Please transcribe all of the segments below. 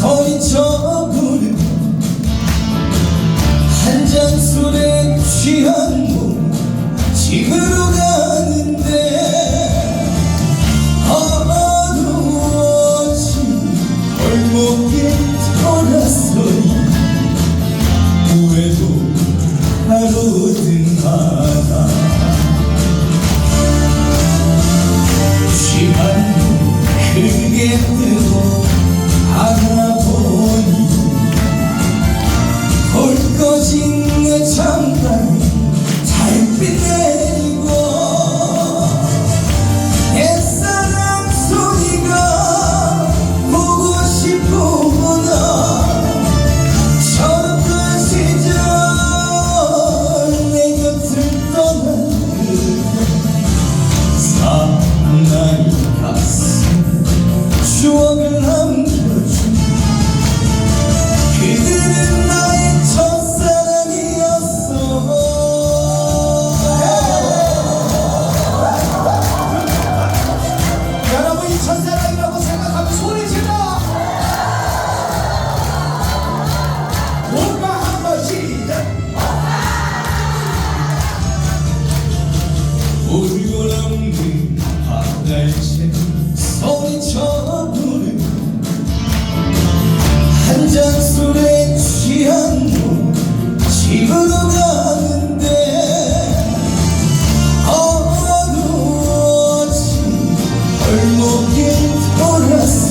서린 저 부르고 한잔 술에 취한 몸 집으로 가는데 어두워진 골목길 돌아서니 후회도 하루든 하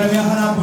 그러면 하나 물어